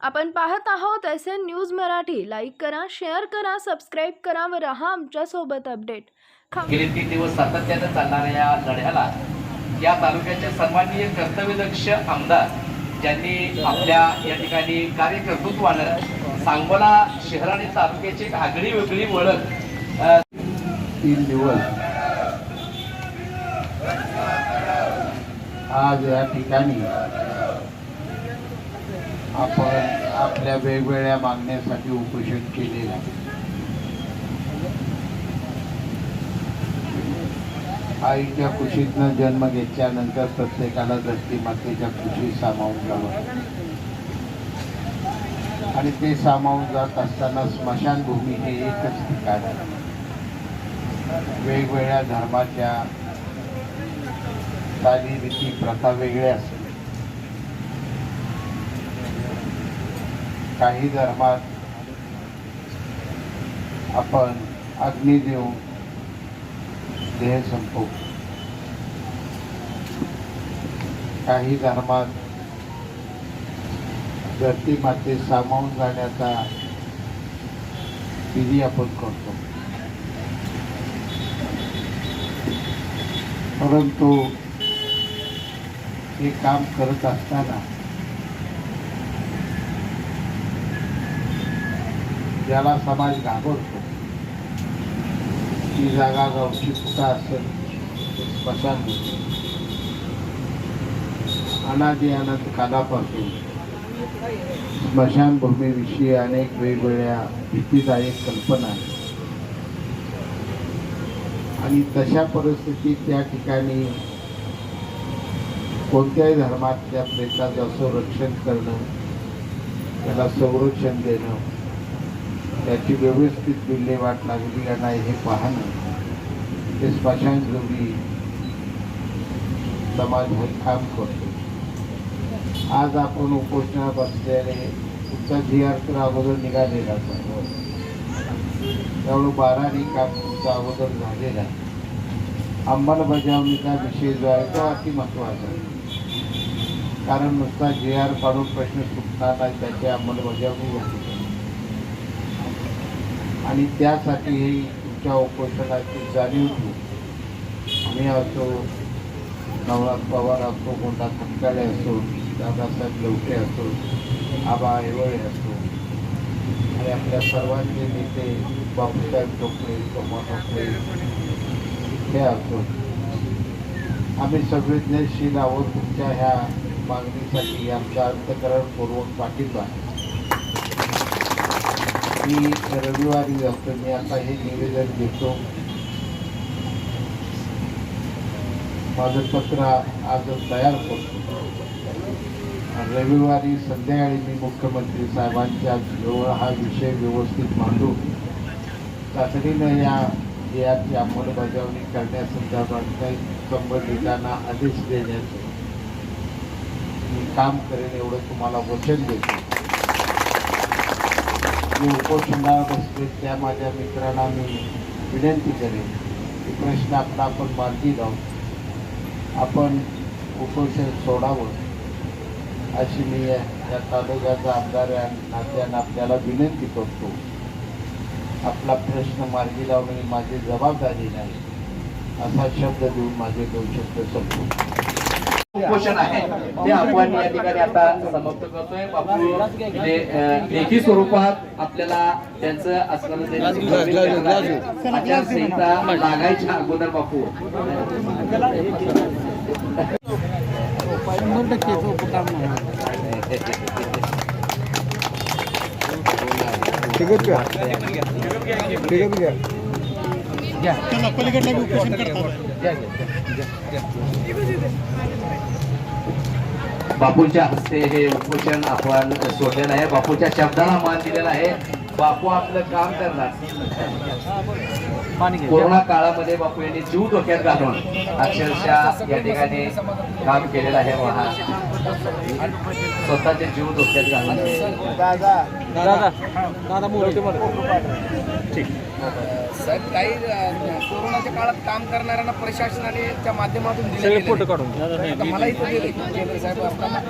आपण पाहत आहोत S N news Marathi. Like करा शेअर करा सबस्क्राईब करा व रहा आमच्यासोबत अपडेट गेले तीन दिवस सातत्यानं चालणाऱ्या या लढ्याला या तालुक्याचे सन्माननीय कर्तव्यदक्ष आमदार ज्यांनी आपल्या या ठिकाणी कार्यकर्तृत्वानं सांगोला शहर आणि तालुक्याची एक आगळी वेगळी ओळख अ, तीन दिवस आज या ठिकाणी आपण आपल्या वेगवेगळ्या मागण्यासाठी उपोषण केलेलं आहे. आईच्या कुशीतनं जन्म घेतल्यानंतर प्रत्येकाला धरती मातेच्या कुशीत सामावून जावं. आणि ते सामावून जात असताना स्मशानभूमी हे एकच ठिकाण आहे. वेगवेगळ्या धर्माच्या चालीरीती प्रथा वेगळ्या असतात. काही धर्मात आपण अग्नी देऊन देह संपवू. काही धर्मात धरती माते सामावून जाण्याचा विधी आपण करतो. परंतु हे काम करत असताना ज्याला समाज घाबरतो ती जागा गावची कुठं असेल स्मशानभूमी अनादी अनंत कालापासून स्मशानभूमीविषयी अनेक वेगवेगळ्या भीतीदायक कल्पना आहेत. आणि तशा परिस्थितीत त्या ठिकाणी कोणत्याही धर्मातल्या प्रेताचं संरक्षण करणं त्याला संरक्षण देणं त्याची व्यवस्थित विल्हेवाट लागली का नाही हे पाहणं ते स्मशानभूमी समाज हे काम करतो. आज आपण उपोषणात बसलेले तुमचा जी आर तर अगोदर निघालेला आहे. त्यामुळे बारानी काम तुमचा अगोदर झालेला अंमलबजावणीचा विषय जो आहे तो अति महत्त्वाचा आहे. कारण नुसता जे आर काढून प्रश्न सुटणार नाही त्याची अंमलबजावणी होती. आणि त्यासाठी हे तुमच्या उपोषणाची जाणीव ठेवू मी असो नवनाथ पवार असो कोणता खटकाळे असो दादासाहेब लवटे असो आबा ऐवळे असो. आणि आपल्या सर्वांचे नेते बापूसाहेब टोपे सोमा टोपे हे असो. आम्ही संवेदनशील आहोत तुमच्या ह्या मागणीसाठी आमच्या अंतकरणपूर्वक पाठिंबा आहे. मी रविवारी जातो मी आता हे निवेदन घेतो माझं पत्र आज तयार करतो रविवारी संध्याकाळी मी मुख्यमंत्री साहेबांच्या जवळ हा विषय व्यवस्थित मांडू. तातडीनं या याची अंमलबजावणी करण्यासंदर्भात काही संबंधितांना आदेश देण्याचं मी काम करेन एवढं तुम्हाला वचन देतो. मी उपोषणावर बसले त्या माझ्या मित्रांना मी विनंती करेन. की प्रश्न आपला आपण मार्गी लावू. आपण उपोषण सोडावं अशी मी या तालुक्याचा आमदार नात्यानं आपल्याला विनंती करतो. आपला प्रश्न मार्गी लावणे ही माझी जबाबदारी नाही. असा शब्द देऊन माझे दोन शब्द संपतो उपोषण आहे. ते आपण या ठिकाणी आता समाप्त करतोय. बापू लेखी स्वरूपात आपल्याला त्यांचं असणारं आचारसंहिता लागायच्या अगोदर बापू. बापूच्या हस्ते हे उपोषण आपण सोडलेलं आहे. बापूच्या शब्दाला मान दिलेला आहे. बापू आपलं काम करणार. कोरोना काळामध्ये बापू यांनी जीव डोक्यात घालून अक्षरशः या ठिकाणी काम केलेलं आहे महा स्वतःचे जीव डोक्यात घालून. साहेब काही कोरोनाच्या काळात काम करणाऱ्यांना प्रशासनाने त्या माध्यमातून दिले फोटो काढून मला इथं केंद्र साहेब असताना